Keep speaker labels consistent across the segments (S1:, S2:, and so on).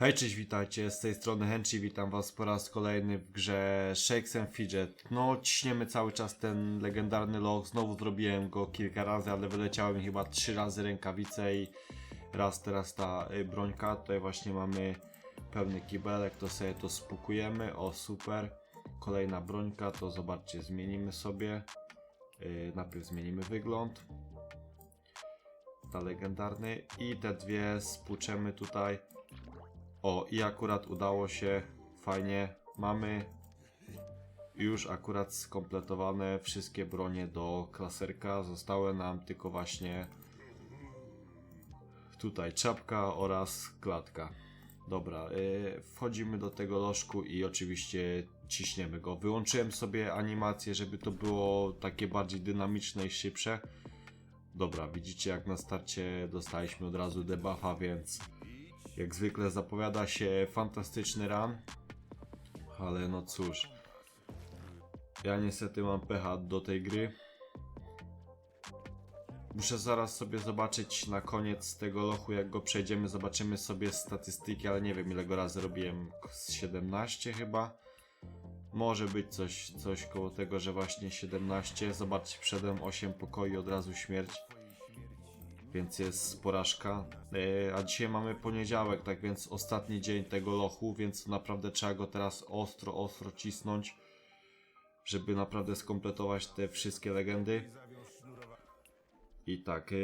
S1: Hej, cześć, witajcie, z tej strony Henchi, witam was po raz kolejny w grze Shakes and Fidget. No, ciśniemy cały czas ten legendarny log, znowu zrobiłem go kilka razy, ale wyleciały mi chyba trzy razy rękawice i raz teraz ta y, brońka. Tutaj właśnie mamy pełny kibelek, to sobie to spukujemy, o super. Kolejna brońka, to zobaczcie, zmienimy sobie. Y, najpierw zmienimy wygląd. Ta legendarny i te dwie spłuczemy tutaj. O, i akurat udało się, fajnie, mamy już akurat skompletowane wszystkie bronie do klaserka. Zostały nam tylko właśnie tutaj czapka oraz klatka. Dobra, yy, wchodzimy do tego lożku i oczywiście ciśniemy go. Wyłączyłem sobie animację, żeby to było takie bardziej dynamiczne i szybsze. Dobra, widzicie jak na starcie dostaliśmy od razu debuffa, więc jak zwykle zapowiada się fantastyczny run. Ale no cóż. Ja niestety mam pecha do tej gry. Muszę zaraz sobie zobaczyć na koniec tego lochu, jak go przejdziemy, zobaczymy sobie statystyki, ale nie wiem ile go razy robiłem, z 17 chyba. Może być coś, coś koło tego, że właśnie 17. Zobaczcie, przedem 8 pokoi, od razu śmierć więc jest porażka. E, A dzisiaj mamy poniedziałek, tak więc ostatni dzień tego lochu, więc naprawdę trzeba go teraz ostro, ostro cisnąć, żeby naprawdę skompletować te wszystkie legendy. I tak, e,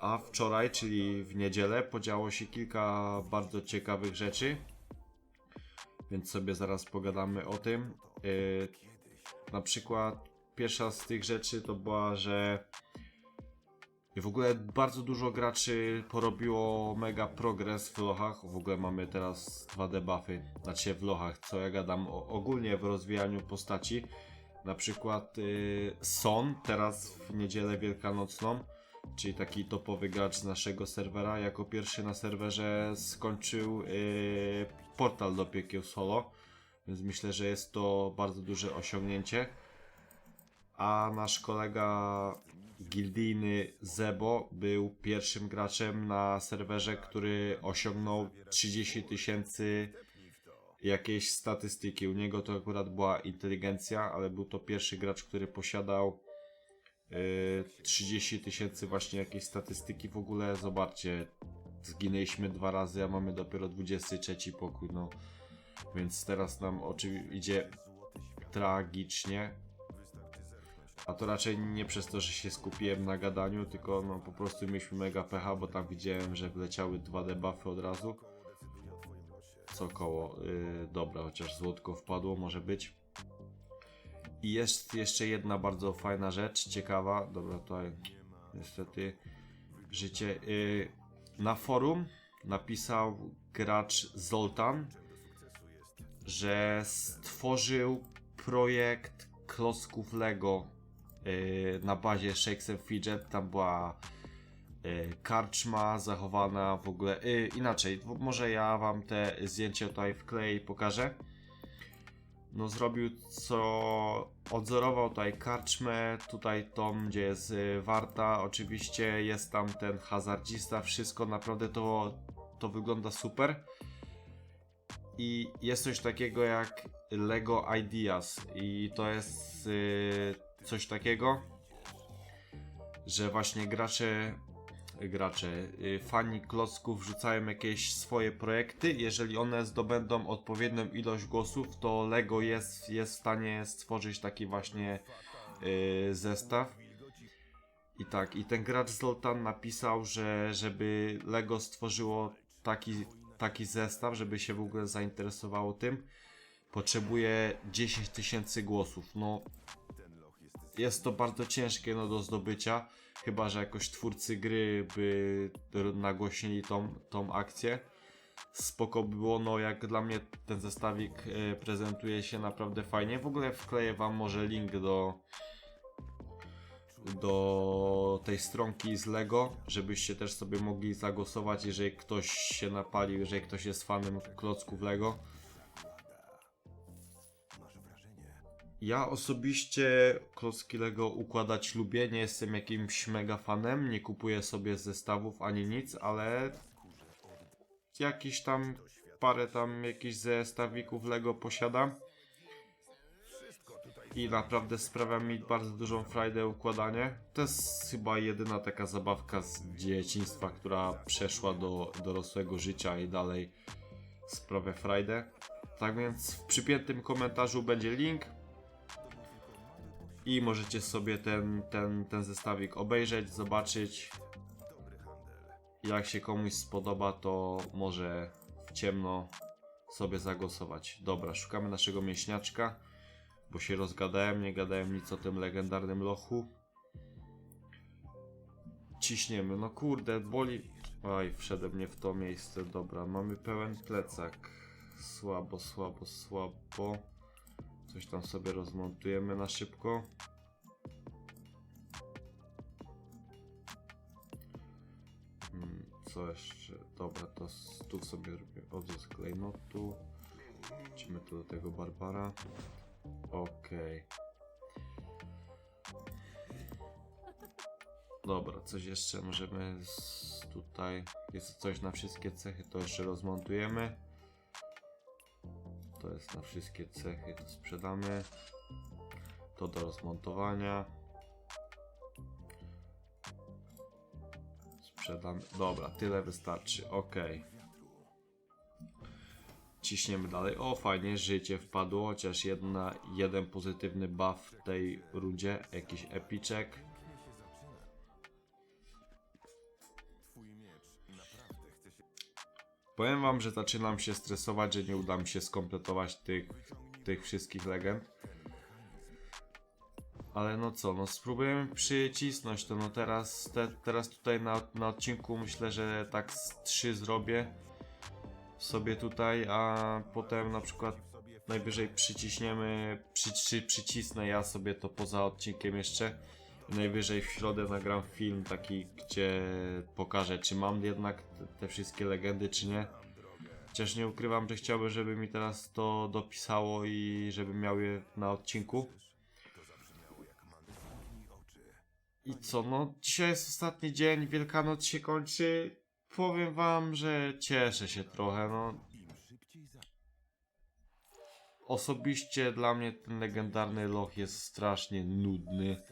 S1: a wczoraj, czyli w niedzielę, podziało się kilka bardzo ciekawych rzeczy, więc sobie zaraz pogadamy o tym. E, Na przykład pierwsza z tych rzeczy to była, że i w ogóle bardzo dużo graczy porobiło mega progres w lochach. W ogóle mamy teraz dwa debuffy, znaczy w lochach, co ja gadam o, ogólnie w rozwijaniu postaci. Na przykład y, Son teraz w niedzielę wielkanocną, czyli taki topowy gracz z naszego serwera, jako pierwszy na serwerze skończył y, portal do piekieł solo. Więc myślę, że jest to bardzo duże osiągnięcie. A nasz kolega gildijny Zebo był pierwszym graczem na serwerze, który osiągnął 30 tysięcy jakiejś statystyki. U niego to akurat była inteligencja, ale był to pierwszy gracz, który posiadał yy, 30 tysięcy właśnie jakiejś statystyki. W ogóle zobaczcie, zginęliśmy dwa razy, a mamy dopiero 23 pokój, no. Więc teraz nam oczywiście idzie tragicznie. A to raczej nie przez to, że się skupiłem na gadaniu, tylko no po prostu mieliśmy mega pecha, bo tam widziałem, że wleciały dwa debuffy od razu. Co koło, yy, dobra, chociaż złotko wpadło, może być. I jest jeszcze jedna bardzo fajna rzecz, ciekawa, dobra, tutaj niestety życie. Yy, na forum napisał gracz Zoltan, że stworzył projekt klocków Lego na bazie Shakes and Fidget. Tam była yy, karczma zachowana w ogóle. Yy, inaczej, może ja wam te zdjęcie tutaj wkleję i pokażę. No zrobił co odzorował tutaj karczmę, tutaj tą gdzie jest warta, oczywiście jest tam ten hazardzista, wszystko naprawdę to, to wygląda super. I jest coś takiego jak Lego Ideas i to jest coś takiego, że właśnie gracze, gracze, y, fani klocków wrzucają jakieś swoje projekty. Jeżeli one zdobędą odpowiednią ilość głosów, to Lego jest, jest w stanie stworzyć taki właśnie y, zestaw. I tak, i ten gracz Zoltan napisał, że żeby Lego stworzyło taki, taki zestaw, żeby się w ogóle zainteresowało tym, potrzebuje 10 tysięcy głosów. No, jest to bardzo ciężkie no, do zdobycia, chyba że jakoś twórcy gry by nagłośnili tą, tą akcję. Spoko by było, no jak dla mnie ten zestawik e, prezentuje się naprawdę fajnie. W ogóle wkleję wam może link do do tej stronki z Lego, żebyście też sobie mogli zagłosować, jeżeli ktoś się napalił, jeżeli ktoś jest fanem klocków Lego. Ja osobiście klocki Lego układać lubię, nie jestem jakimś mega fanem, nie kupuję sobie zestawów ani nic, ale jakiś tam, parę tam jakichś zestawików Lego posiadam. I naprawdę sprawia mi bardzo dużą frajdę układanie. To jest chyba jedyna taka zabawka z dzieciństwa, która przeszła do dorosłego życia i dalej sprawia frajdę. Tak więc w przypiętym komentarzu będzie link. I możecie sobie ten, ten, ten zestawik obejrzeć, zobaczyć. Jak się komuś spodoba, to może w ciemno sobie zagłosować. Dobra, szukamy naszego mięśniaczka, bo się rozgadałem, nie gadałem nic o tym legendarnym lochu. Ciśniemy, no kurde, boli. Oj, wszedłem nie w to miejsce. Dobra, mamy pełen plecak. Słabo, słabo, słabo. Coś tam sobie rozmontujemy na szybko. Hmm, Co jeszcze? Dobra, to tu sobie robię odzysk klejnotu. Lecimy tu do tego Barbara. Okej. Dobra, coś jeszcze możemy tutaj. Jest coś na wszystkie cechy, to jeszcze rozmontujemy. To jest na wszystkie cechy, to sprzedamy. To do rozmontowania. Sprzedamy. Dobra, tyle wystarczy. Ok. Ciśniemy dalej. O, fajnie, życie wpadło, chociaż jedna, jeden pozytywny buff w tej rundzie. Jakiś epiczek. Powiem wam, że zaczynam się stresować, że nie uda mi się skompletować tych, tych wszystkich legend. Ale no co, no spróbujemy przycisnąć to. No teraz, te, teraz tutaj na, na odcinku myślę, że tak z 3 zrobię sobie tutaj, a potem na przykład najwyżej przyciśniemy, przy, przy, przycisnę ja sobie to poza odcinkiem jeszcze. Najwyżej w środę nagram film taki, gdzie pokażę, czy mam jednak te wszystkie legendy, czy nie. Chociaż nie ukrywam, że chciałbym, żeby mi teraz to dopisało i żebym miał je na odcinku. I co, no dzisiaj jest ostatni dzień, Wielkanoc się kończy. Powiem wam, że cieszę się trochę, no. Osobiście dla mnie ten legendarny loch jest strasznie nudny.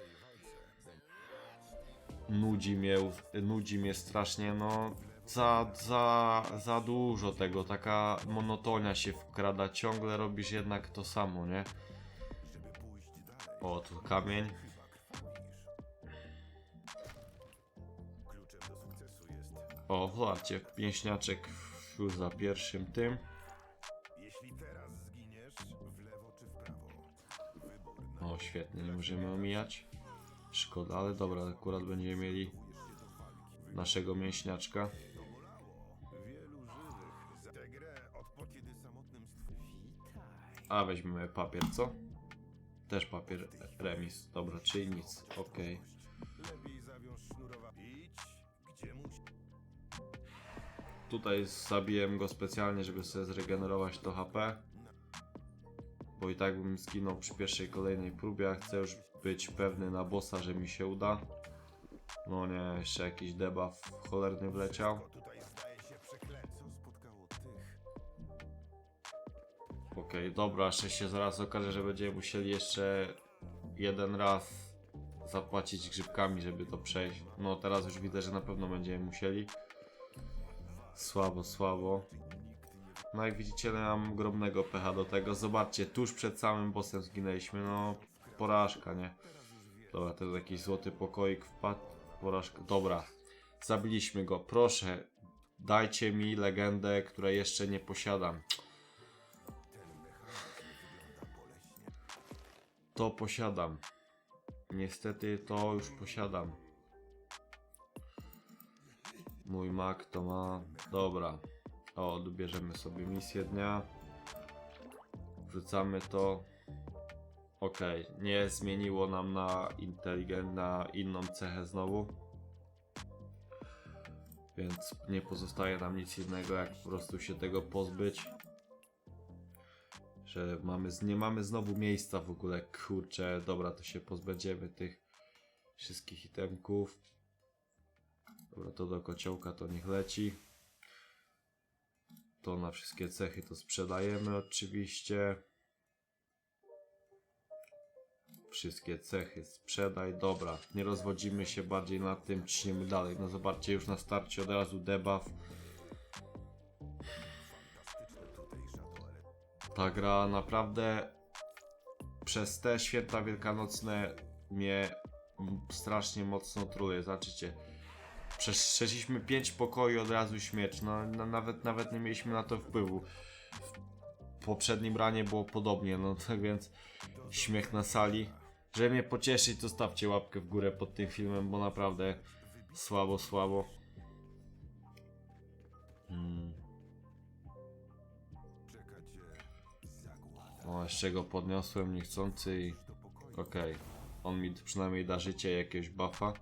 S1: Nudzi mnie, nudzi mnie strasznie, no. Za, za, za dużo tego, taka monotonia się wkrada, ciągle robisz jednak to samo, nie? O, tu kamień. O, zobaczcie, pięśniaczek już za pierwszym tym.
S2: Jeśli teraz zginiesz, w lewo czy w prawo.
S1: O, świetnie, nie możemy omijać. Szkoda, ale dobra, akurat będziemy mieli naszego mięśniaczka. A, weźmiemy papier, co? Też papier remis. Dobra, czyli nic.
S2: Musi...
S1: Tutaj zabiłem go specjalnie, żeby sobie zregenerować to HP. Bo i tak bym zginął przy pierwszej kolejnej próbie, a chcę już być pewny na bossa, że mi się uda. No nie, jeszcze jakiś debuff cholerny wleciał. Okej, dobra, jeszcze się zaraz okaże, że będziemy musieli jeszcze jeden raz zapłacić grzybkami, żeby to przejść. No teraz już widzę, że na pewno będziemy musieli. Słabo, słabo. No jak widzicie, mam ogromnego pecha do tego. Zobaczcie, tuż przed samym bossem zginęliśmy, no porażka, nie? Dobra, to jest jakiś złoty pokoik wpadł. Porażka, dobra. Zabiliśmy go, proszę. Dajcie mi legendę, której jeszcze nie posiadam. To posiadam. Niestety to już posiadam. Mój Mac to ma. Dobra. O, odbierzemy sobie misję dnia. Wrzucamy to. Ok, nie zmieniło nam na inteligent, na inną cechę znowu. Więc nie pozostaje nam nic innego, jak po prostu się tego pozbyć że mamy, nie mamy znowu miejsca w ogóle, kurczę, dobra, to się pozbędziemy tych wszystkich itemków. Dobra, to do kociołka to niech leci. To na wszystkie cechy to sprzedajemy oczywiście. Wszystkie cechy sprzedaj. Dobra, nie rozwodzimy się bardziej nad tym, ciśniemy dalej. No zobaczcie, już na starcie od razu debuff. Ta gra naprawdę przez te święta wielkanocne mnie strasznie mocno truje. Zobaczycie. Przeszliśmy 5 pokoi od razu śmierć. No, no nawet, nawet nie mieliśmy na to wpływu. W poprzednim ranie było podobnie, no tak więc śmiech na sali. Żeby mnie pocieszyć, to stawcie łapkę w górę pod tym filmem, bo naprawdę słabo, słabo. Hmm. O, jeszcze go podniosłem niechcący i... Okej. On mi przynajmniej da życie jakiegoś buffa.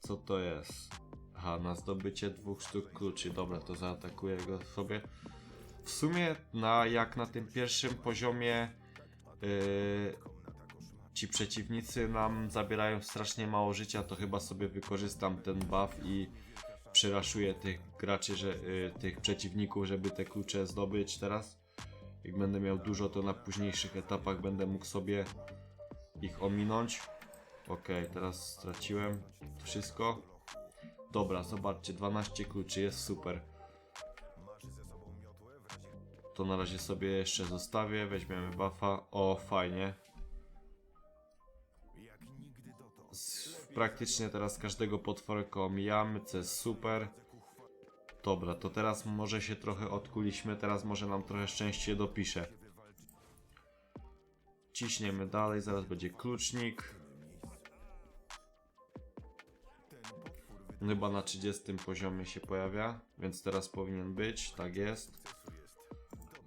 S1: Co to jest? Aha, na zdobycie dwóch sztuk kluczy. Dobra, to zaatakuję go sobie. W sumie, na, jak na tym pierwszym poziomie yy, ci przeciwnicy nam zabierają strasznie mało życia, to chyba sobie wykorzystam ten buff i przeraszuję tych graczy, że, yy, tych przeciwników, żeby te klucze zdobyć teraz. Jak będę miał dużo, to na późniejszych etapach będę mógł sobie ich ominąć. Ok, teraz straciłem wszystko. Dobra, zobaczcie, 12 kluczy, jest super. To na razie sobie jeszcze zostawię, weźmiemy buffa. O, fajnie. Praktycznie teraz każdego potworka omijamy, co jest super. Dobra, to teraz może się trochę odkuliśmy, teraz może nam trochę szczęście dopisze. Ciśniemy dalej, zaraz będzie klucznik. Chyba na 30 poziomie się pojawia, więc teraz powinien być, tak jest.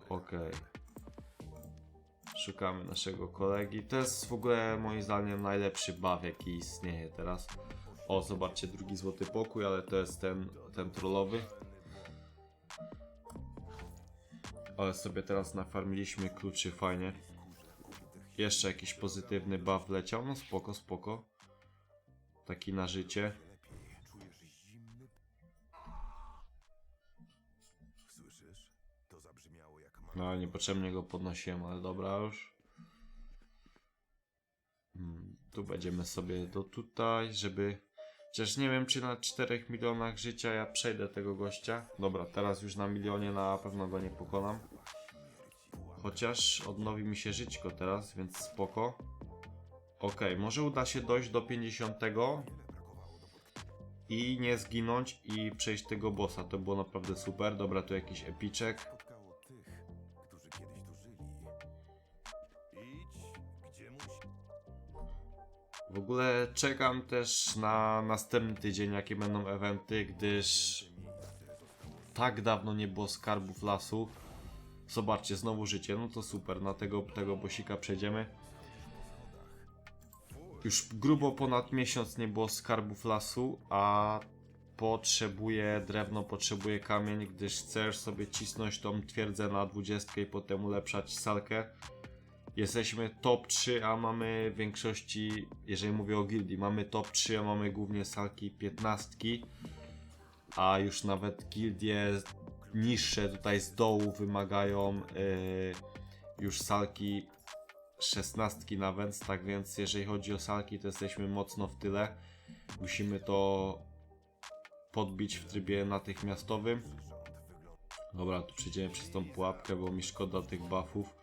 S1: Ok. Szukamy naszego kolegi. To jest w ogóle moim zdaniem najlepszy buff jaki istnieje teraz. O, zobaczcie, drugi złoty pokój, ale to jest ten, ten trollowy. Ale sobie teraz nafarmiliśmy kluczy fajnie. Jeszcze jakiś pozytywny buff leciał, no spoko, spoko. Taki na życie. No, niepotrzebnie go podnosiłem, ale dobra już. Hmm, tu będziemy sobie do tutaj, żeby... Chociaż nie wiem, czy na 4 milionach życia ja przejdę tego gościa. Dobra, teraz już na milionie na pewno go nie pokonam. Chociaż odnowi mi się żyćko teraz, więc spoko. Ok, może uda się dojść do 50 i nie zginąć i przejść tego bossa. To było naprawdę super. Dobra, tu jakiś epiczek. W ogóle czekam też na następny tydzień, jakie będą eventy, gdyż tak dawno nie było skarbów lasu. Zobaczcie, znowu życie, no to super, na tego, tego bosika przejdziemy. Już grubo ponad miesiąc nie było skarbów lasu, a potrzebuję drewno, potrzebuję kamień, gdyż chcesz sobie cisnąć tą twierdzę na 20 i potem ulepszać salkę. Jesteśmy top 3, a mamy w większości, jeżeli mówię o gildii, mamy top 3, a mamy głównie salki 15, a już nawet gildie niższe tutaj z dołu wymagają yy, już salki 16 nawet, tak więc jeżeli chodzi o salki, to jesteśmy mocno w tyle. Musimy to podbić w trybie natychmiastowym. Dobra, tu przejdziemy przez tą pułapkę, bo mi szkoda tych buffów.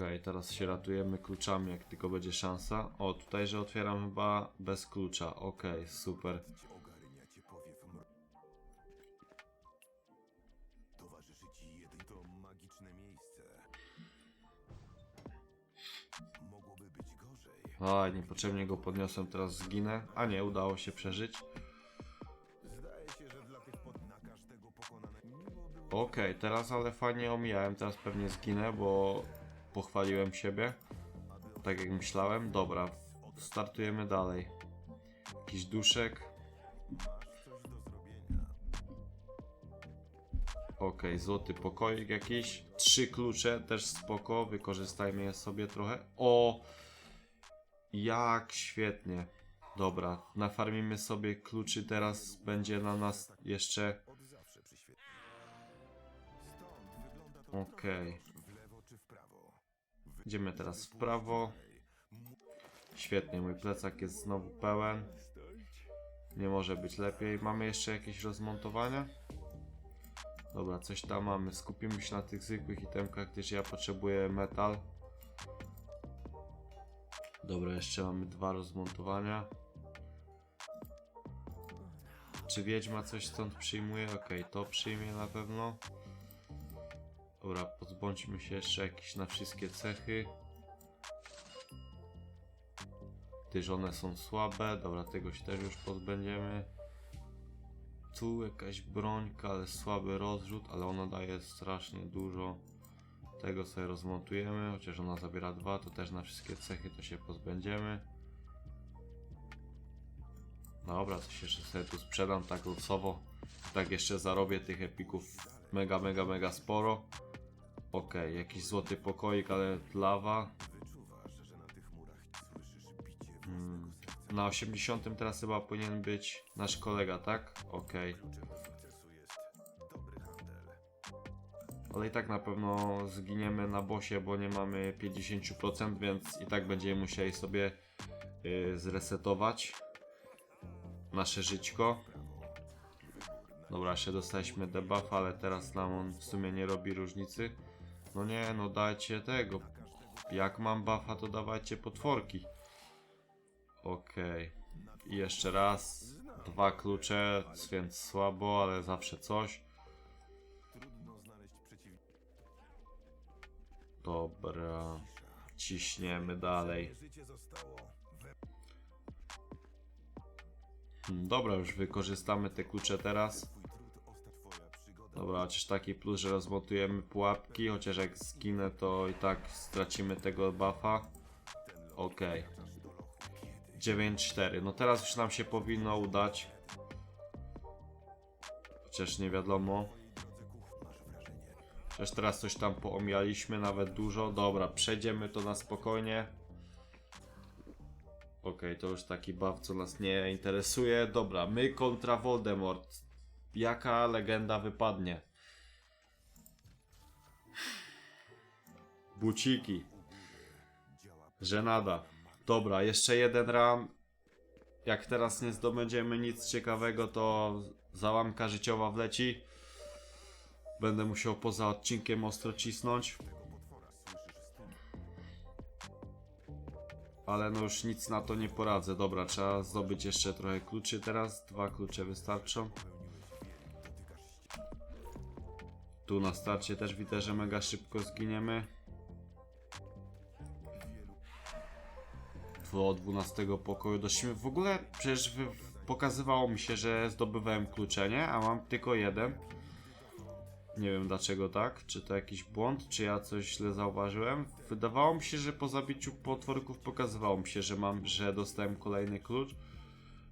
S1: Okej, teraz się ratujemy kluczami, jak tylko będzie szansa. O, tutaj, że otwieram chyba bez klucza. Okej, super.
S2: Gorzej.
S1: Oj, niepotrzebnie go podniosłem, teraz zginę. A nie, udało się przeżyć.
S2: Zdaje
S1: teraz ale fajnie omijałem, teraz pewnie zginę, bo pochwaliłem siebie. Tak jak myślałem. Dobra, startujemy dalej. Jakiś duszek. Okej, złoty pokoik jakiś. Trzy klucze, też spoko. Wykorzystajmy je sobie trochę. O! Jak świetnie. Dobra, nafarmimy sobie kluczy, teraz będzie na nas jeszcze... Okej.
S2: w lewo czy w prawo.
S1: Idziemy teraz w prawo. Świetnie, mój plecak jest znowu pełen. Nie może być lepiej. Mamy jeszcze jakieś rozmontowania? Dobra, coś tam mamy. Skupimy się na tych zwykłych itemkach, gdyż ja potrzebuję metal. Dobra, jeszcze mamy dwa rozmontowania. Czy wiedźma coś stąd przyjmuje? Okej, to przyjmie na pewno. Dobra, pozbądźmy się jeszcze jakieś na wszystkie cechy. Gdyż one są słabe. Dobra, tego się też już pozbędziemy. Tu jakaś brońka, ale słaby rozrzut, ale ona daje strasznie dużo. Tego sobie rozmontujemy, chociaż ona zabiera dwa, to też na wszystkie cechy to się pozbędziemy. Dobra, coś jeszcze sobie tu sprzedam tak losowo. Tak jeszcze zarobię tych epików mega, mega, mega sporo. Okej, jakiś złoty pokoik, ale lawa.
S2: Że na tych murach słyszysz bicie
S1: Mm,
S2: własnych
S1: Na 80 teraz chyba powinien być nasz kolega, tak? Okej.
S2: Handel.
S1: Ale i tak na pewno zginiemy na bosie, bo nie mamy 50%, więc i tak będziemy musieli sobie y, zresetować nasze żyćko. Dobra, jeszcze dostaliśmy debuff, ale teraz nam on w sumie nie robi różnicy. No nie, no dajcie tego. Jak mam buffa, to dawajcie potworki. Okej. I jeszcze raz. Dwa klucze, więc słabo, ale zawsze coś. Dobra. Ciśniemy dalej. Hmm, Dobra, już wykorzystamy te klucze teraz. Dobra, chociaż taki plus, że rozmontujemy pułapki, chociaż jak zginę, to i tak stracimy tego buffa. Okej. 9-4. No teraz już nam się powinno udać. Chociaż nie wiadomo. Chociaż teraz coś tam poomijaliśmy, nawet dużo. Dobra, przejdziemy to na spokojnie. Okej, to już taki buff, co nas nie interesuje. Dobra, my kontra Voldemort. Jaka legenda wypadnie? Buciki. Żenada. Dobra, jeszcze jeden ram. Jak teraz nie zdobędziemy nic ciekawego, to załamka życiowa wleci. Będę musiał poza odcinkiem ostro cisnąć. Ale no już nic na to nie poradzę. Dobra, trzeba zdobyć jeszcze trochę kluczy teraz. Dwa klucze wystarczą. Tu na starcie też widzę, że mega szybko zginiemy. Do 12 pokoju doszliśmy. W ogóle przecież pokazywało mi się, że zdobywałem klucze, nie? A mam tylko jeden. Nie wiem dlaczego tak. Czy to jakiś błąd, czy ja coś źle zauważyłem. Wydawało mi się, że po zabiciu potworków pokazywało mi się, że mam, że dostałem kolejny klucz.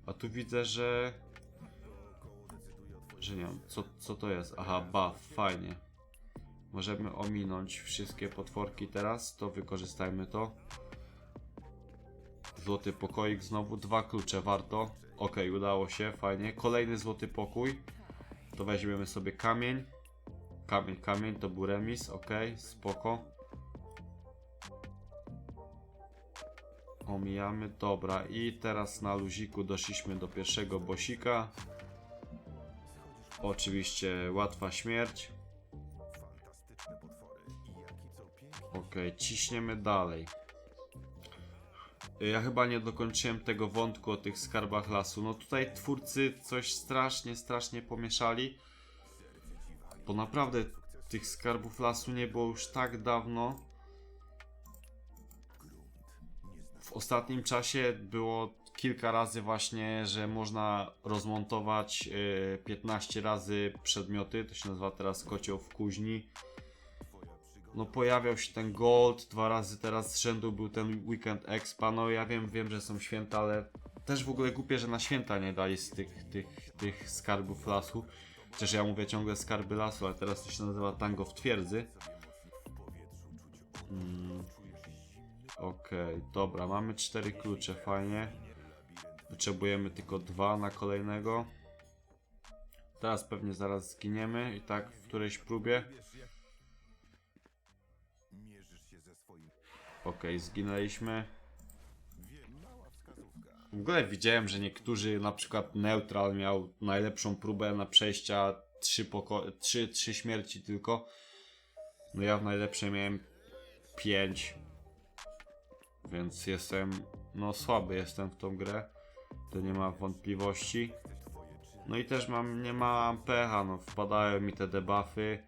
S1: A tu widzę, że... Że nie wiem, co, co to jest? Aha, buff, fajnie. Możemy ominąć wszystkie potworki teraz, to wykorzystajmy to. Złoty pokoik znowu, dwa klucze warto. Ok, udało się, fajnie. Kolejny złoty pokój. To weźmiemy sobie kamień. Kamień, kamień, to był remis, ok, spoko. Omijamy, dobra. I teraz na luziku doszliśmy do pierwszego bosika. Oczywiście łatwa śmierć. Ok, ciśniemy dalej. Ja chyba nie dokończyłem tego wątku o tych skarbach lasu. No tutaj twórcy coś strasznie, strasznie pomieszali. Bo naprawdę tych skarbów lasu nie było już tak dawno. W ostatnim czasie było kilka razy właśnie, że można rozmontować y, 15 razy przedmioty. To się nazywa teraz kocioł w kuźni. No pojawiał się ten Gold, dwa razy teraz z rzędu był ten Weekend Expa, no ja wiem, wiem, że są święta, ale też w ogóle głupie, że na święta nie dali z tych, tych, tych skarbów lasu. Chociaż ja mówię ciągle skarby lasu, ale teraz to się nazywa Tango w twierdzy. Mm. Okej, dobra, mamy cztery klucze, fajnie. Potrzebujemy tylko dwa na kolejnego. Teraz pewnie zaraz zginiemy i tak w którejś próbie. Okej, zginęliśmy. W ogóle widziałem, że niektórzy, na przykład Neutral miał najlepszą próbę na przejścia trzy, poko- trzy, trzy śmierci tylko. No ja w najlepszej miałem 5. Więc jestem, no słaby jestem w tą grę. To nie ma wątpliwości. No i też mam, nie mam pecha, no wpadają mi te debuffy.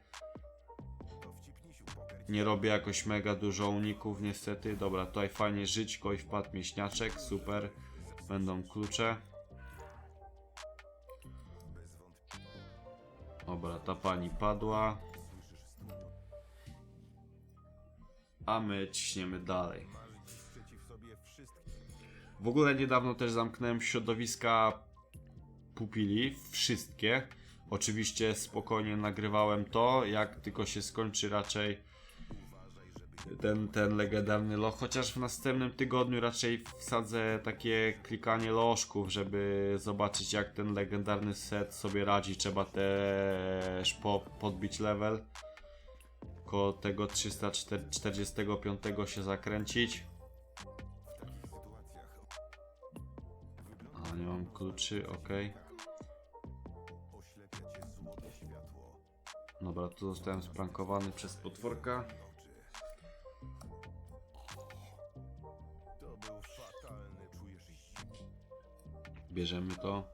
S1: Nie robię jakoś mega dużo uników niestety. Dobra, tutaj fajnie żyćko i wpadł mięśniaczek, super. Będą klucze. Dobra, ta pani padła. A my ciśniemy dalej. W ogóle niedawno też zamknąłem środowiska pupili, wszystkie. Oczywiście spokojnie nagrywałem to, jak tylko się skończy raczej ten, ten legendarny loch. Chociaż w następnym tygodniu raczej wsadzę takie klikanie lożków, żeby zobaczyć jak ten legendarny set sobie radzi. Trzeba też po, podbić level. Koło tego 345 się zakręcić. Nie mam kluczy, ok. Dobra, tu zostałem sprankowany przez potworka. Bierzemy to.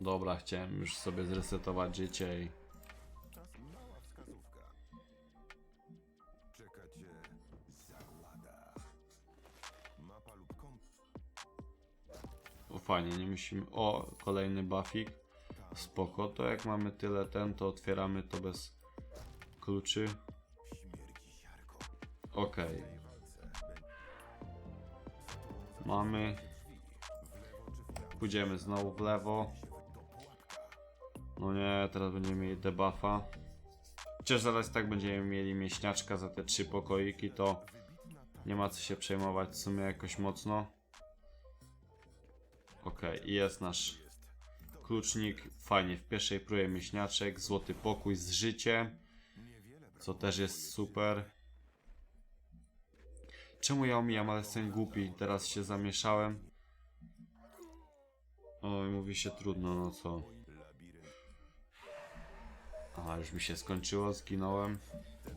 S1: Dobra, chciałem już sobie zresetować życie i... fajnie, nie musimy... O, kolejny buffik. Spoko, to jak mamy tyle ten, to otwieramy to bez kluczy.
S2: Będzie
S1: mamy. Pójdziemy znowu w lewo. No nie, teraz będziemy mieli debuffa. Chociaż zaraz tak będziemy mieli mięśniaczka za te trzy pokoiki, to nie ma co się przejmować w sumie jakoś mocno. Okej, i jest nasz klucznik. Fajnie, w pierwszej próbie mięśniaczek, złoty pokój z życiem, co też jest super. Czemu ja omijam, ale jestem głupi, teraz się zamieszałem. Oj, mówi się trudno, no co. A, już mi się skończyło, zginąłem.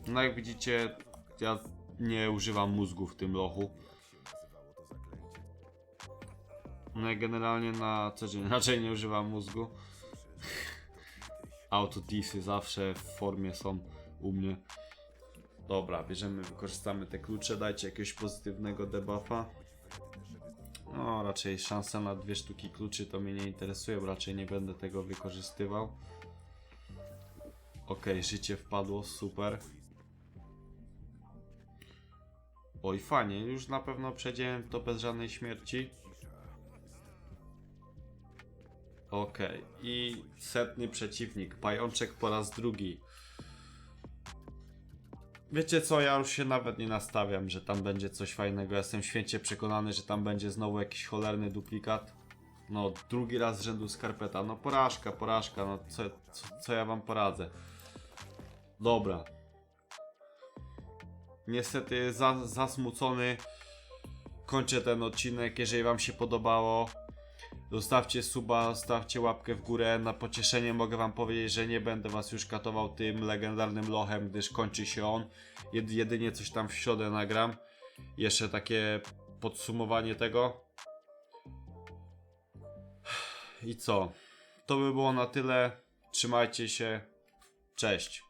S1: No jak widzicie, ja nie używam mózgu w tym lochu. No generalnie na co dzień raczej nie używam mózgu. Autodisy zawsze w formie są u mnie. Dobra, bierzemy, wykorzystamy te klucze, dajcie jakiegoś pozytywnego debuffa. No, raczej szansa na dwie sztuki kluczy to mnie nie interesuje, bo raczej nie będę tego wykorzystywał. Ok, życie wpadło, super. Oj, fajnie, już na pewno przejdziemy to bez żadnej śmierci. Okej, i setny przeciwnik, pajączek po raz drugi. Wiecie co, ja już się nawet nie nastawiam, że tam będzie coś fajnego. Jestem święcie przekonany, że tam będzie znowu jakiś cholerny duplikat. No, drugi raz z rzędu skarpeta. No, porażka, porażka. No, co, co, co ja wam poradzę? Dobra. Niestety, za, zasmucony. Kończę ten odcinek. Jeżeli wam się podobało, Zostawcie suba, zostawcie łapkę w górę. Na pocieszenie mogę wam powiedzieć, że nie będę was już katował tym legendarnym lochem, gdyż kończy się on. Jed jedynie coś tam w środę nagram. Jeszcze takie podsumowanie tego. I co? To by było na tyle. Trzymajcie się. Cześć.